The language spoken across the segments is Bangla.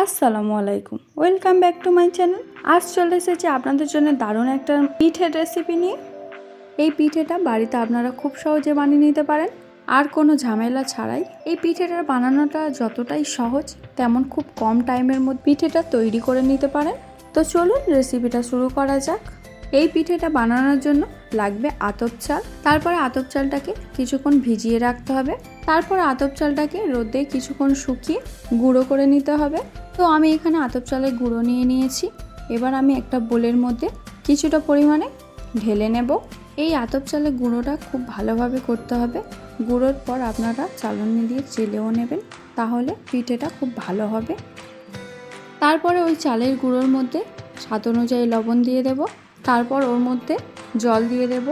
আসসালামু আলাইকুম। Welcome back to my channel আজ চলে এসেছি আপনাদের জন্য দারুণ একটা পিঠের রেসিপি নিয়ে। এই পিঠেটা বাড়িতে আপনারা খুব সহজে বানিয়ে নিতে পারেন। আর কোনো ঝামেলা ছাড়াই এই পিঠেটা বানানোটা যতটাই সহজ, তেমন খুব কম টাইমের মধ্যে পিঠেটা তৈরি করে নিতে পারেন। তো চলুন রেসিপিটা শুরু করা যাক। এই পিঠেটা বানানোর জন্য লাগবে আতপ চাল। তারপরে আতপ চালটাকে কিছুক্ষণ ভিজিয়ে রাখতে হবে। তারপর আতপ চালটাকে রোদে কিছুক্ষণ শুকিয়ে গুঁড়ো করে নিতে হবে। তো আমি এখানে আতপ চালের গুঁড়ো নিয়ে নিয়েছি। এবার আমি একটা বোলের মধ্যে কিছুটা পরিমাণে ঢেলে নেব। এই আতপ চালের গুঁড়োটা খুব ভালোভাবে করতে হবে। গুঁড়োর পর আপনারা চালনি দিয়ে চেলেও নেবেন, তাহলে পিঠেটা খুব ভালো হবে। তারপরে ওই চালের গুঁড়োর মধ্যে স্বাদ অনুযায়ী লবণ দিয়ে দেব। তারপর ওর মধ্যে জল দিয়ে দেব।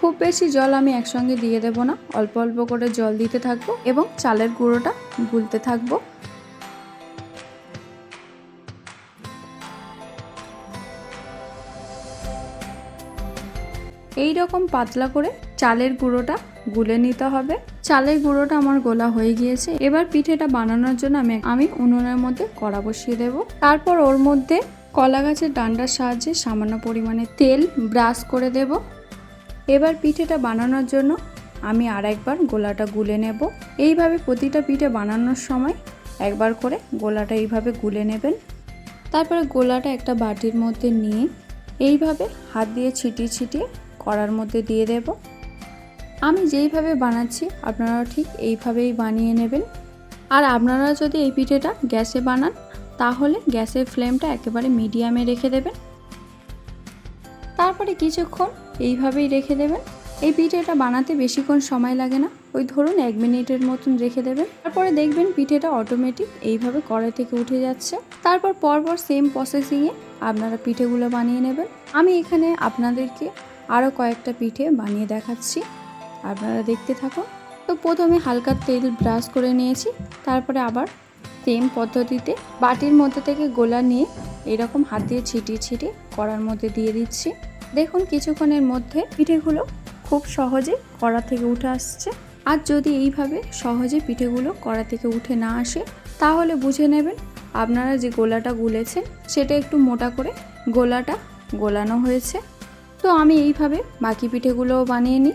খুব বেশি জল আমি একসঙ্গে দিয়ে দেব না। অল্প অল্প করে জল দিতে থাকব এবং চালের গুঁড়োটা গুলতে থাকব। এই রকম পাতলা করে চালের গুঁড়োটা গুলে নিতে হবে। চালের গুঁড়োটা আমার গোলা হয়ে গিয়েছে। এবার পিঠেটা বানানোর জন্য আমি আমি উনুনের মধ্যে কড়া বসিয়ে দেব। তারপর ওর মধ্যে কলা গাছের ডান্ডার সাহায্যে সামান্য পরিমাণে তেল ব্রাশ করে দেব। এবার পিঠেটা বানানোর জন্য আমি আর একবার গোলাটা গুলে নেব। এইভাবে প্রতিটা পিঠে বানানোর সময় একবার করে গোলাটা এইভাবে গুলে নেবেন। তারপরে গোলাটা একটা বাটির মধ্যে নিয়ে এইভাবে হাত দিয়ে ছিটিয়ে ছিটিয়ে কড়ার মধ্যে দিয়ে দেব। আমি যেইভাবে বানাচ্ছি আপনারা ঠিক এইভাবেই বানিয়ে নেবেন। আর আপনারা যদি এই পিঠেটা গ্যাসে বানান, তাহলে গ্যাসের ফ্লেমটা একেবারে মিডিয়ামে রেখে দেবেন। তারপরে কিছুক্ষণ এইভাবেই রেখে দেবেন। এই পিঠেটা বানাতে বেশিক্ষণ সময় লাগে না। ওই ধরুন এক মিনিটের মতন রেখে দেবেন। তারপরে দেখবেন পিঠেটা অটোমেটিক এইভাবে কড়াই থেকে উঠে যাচ্ছে। তারপর পরপর সেম প্রসেসিংয়ে আপনারা পিঠেগুলো বানিয়ে নেবেন। আমি এখানে আপনাদেরকে আরও কয়েকটা পিঠে বানিয়ে দেখাচ্ছি। আপনারা দেখতে থাকুন। তো প্রথমে হালকা তেল ব্রাশ করে নিয়েছি। তারপরে আবার সেম পদ্ধতিতে বাটির মধ্যে থেকে গোলা নিয়ে এরকম হাত দিয়ে ছিটিয়ে ছিটিয়ে কড়ার মধ্যে দিয়ে দিচ্ছি। দেখুন কিছুক্ষণের মধ্যে পিঠেগুলো খুব সহজে কড়া থেকে উঠে আসছে। আর যদি এইভাবে সহজে পিঠেগুলো কড়া থেকে উঠে না আসে, তাহলে বুঝে নেবেন আপনারা যে গোলাটা গুলেছেন, সেটা একটু মোটা করে গোলাটা গোলানো হয়েছে। তো আমি এইভাবে বাকি পিঠেগুলো বানিয়ে নিই।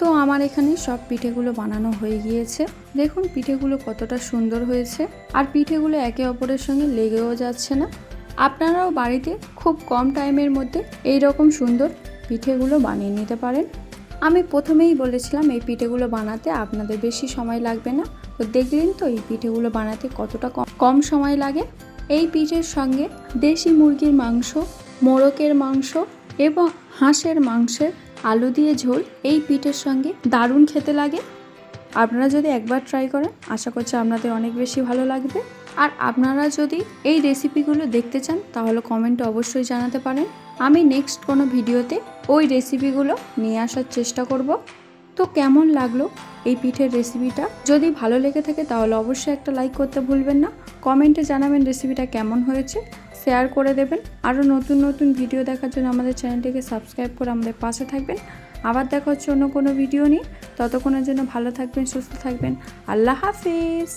তো আমার এখানে সব পিঠেগুলো বানানো হয়ে গিয়েছে। দেখুন পিঠেগুলো কতটা সুন্দর হয়েছে। আর পিঠেগুলো একে অপরের সঙ্গে লেগেও যাচ্ছে না। আপনারাও বাড়িতে খুব কম টাইমের মধ্যে এই রকম সুন্দর পিঠেগুলো বানিয়ে নিতে পারেন। আমি প্রথমেই বলেছিলাম এই পিঠেগুলো বানাতে আপনাদের বেশি সময় লাগবে না। তো দেখলেন তো এই পিঠেগুলো বানাতে কতটা কম সময় লাগে। এই পিঠের সঙ্গে দেশি মুরগির মাংস মোরকের মাংস এবং হাঁসের মাংসের আলু দিয়ে ঝোল এই পিঠের সঙ্গে দারুণ খেতে লাগে। আপনারা যদি একবার ট্রাই করেন, আশা করছি আপনাদের অনেক বেশি ভালো লাগবে। আর আপনারা যদি এই রেসিপিগুলো দেখতে চান, তাহলে কমেন্টে অবশ্যই জানাতে পারেন। আমি নেক্সট কোনো ভিডিওতে ওই রেসিপিগুলো নিয়ে আসার চেষ্টা করব। তো কেমন লাগল এই পিঠের রেসিপিটা যদি ভালো লেগে থাকে, তাহলে অবশ্যই একটা লাইক করতে ভুলবেন না। কমেন্টে জানাবেন রেসিপিটা কেমন হয়েছে। শেয়ার করে দেবেন। আরও নতুন নতুন ভিডিও দেখার জন্য আমাদের চ্যানেলটিকে সাবস্ক্রাইব করে আমাদের পাশে থাকবেন। আবার দেখা হচ্ছে অন্য কোনো ভিডিও নিয়ে। ততক্ষণের জন্য ভালো থাকবেন, সুস্থ থাকবেন। আল্লাহ হাফিজ।